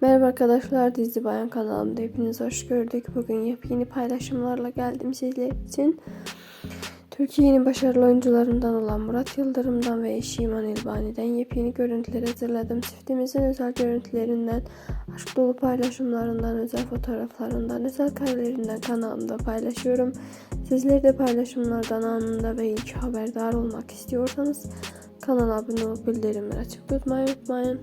Merhaba arkadaşlar Dizi Bayan kanalımda hepiniz hoş gördük. Bugün yepyeni paylaşımlarla geldim sizler için. Türkiye'nin başarılı oyuncularından olan Murat Yıldırım'dan ve eşi İman İlbani'den yepyeni görüntüler hazırladım. Çiftimizin özel görüntülerinden, aşk dolu paylaşımlarından, özel fotoğraflarından, özel karelerinden kanalımda paylaşıyorum. Sizler de paylaşımlardan anında ve ilk haberdar olmak istiyorsanız kanala abone olup bildirimleri açık tutmayı unutmayın.